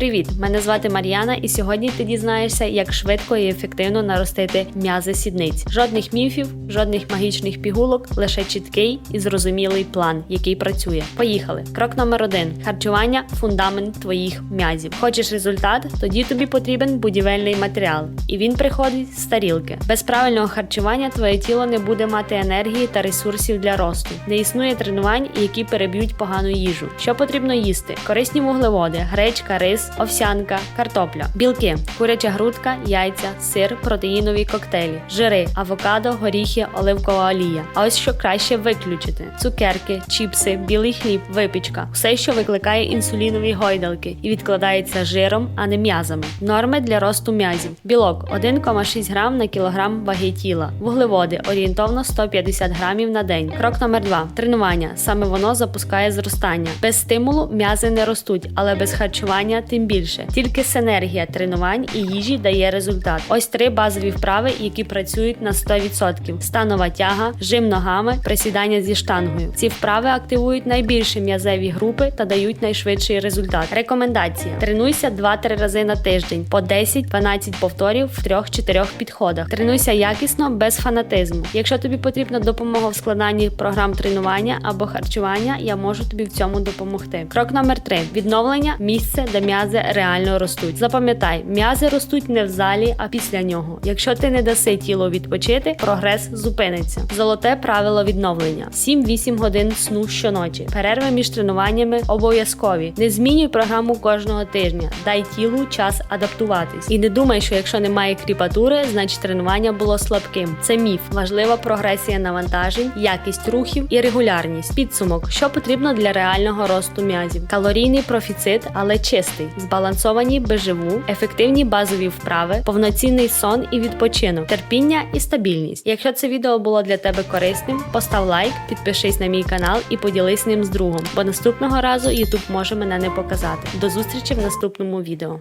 Привіт! Мене звати Мар'яна, і сьогодні ти дізнаєшся, як швидко і ефективно наростити м'язи сідниць. Жодних міфів, жодних магічних пігулок, лише чіткий і зрозумілий план, який працює. Поїхали. Крок номер один: харчування фундамент твоїх м'язів. Хочеш результат? Тоді тобі потрібен будівельний матеріал, і він приходить з тарілки. Без правильного харчування твоє тіло не буде мати енергії та ресурсів для росту. Не існує тренувань, які переб'ють погану їжу. Що потрібно їсти? Корисні вуглеводи, гречка, рис, овсянка, картопля, білки, куряча грудка, яйця, сир, протеїнові коктейлі, жири, авокадо, горіхи, оливкова олія. А ось що краще виключити: цукерки, чіпси, білий хліб, випічка, все, що викликає інсулінові гойдалки і відкладається жиром, а не м'язами. Норми для росту м'язів: білок 1,6 грам на кілограм ваги тіла, вуглеводи орієнтовно 150 грамів на день. Крок номер 2 тренування. Саме воно запускає зростання. Без стимулу м'язи не ростуть, але без харчування тим більше. Тільки синергія тренувань і їжі дає результат. Ось три базові вправи, які працюють на 100%. Станова тяга, жим ногами, присідання зі штангою. Ці вправи активують найбільші м'язеві групи та дають найшвидший результат. Рекомендація: тренуйся 2-3 рази на тиждень по 10-12 повторів в 3-4 підходах. Тренуйся якісно, без фанатизму. Якщо тобі потрібна допомога в складанні програм тренування або харчування, я можу тобі в цьому допомогти. Крок номер 3 відновлення місце, де м'язи реально ростуть. Запам'ятай, м'язи ростуть не в залі, а після нього. Якщо ти не даси тілу відпочити, прогрес зупиниться. Золоте правило відновлення: 7-8 годин сну щоночі. Перерви між тренуваннями обов'язкові. Не змінюй програму кожного тижня. Дай тілу час адаптуватись. І не думай, що якщо немає кріпатури, значить тренування було слабким. Це міф. Важлива прогресія навантажень, якість рухів і регулярність. Підсумок, що потрібно для реального росту м'язів. Калорійний профіцит, але чистий, збалансовані беживу, ефективні базові вправи, повноцінний сон і відпочинок, терпіння і стабільність. Якщо це відео було для тебе корисним, постав лайк, підпишись на мій канал і поділись ним з другом, бо наступного разу YouTube може мене не показати. До зустрічі в наступному відео.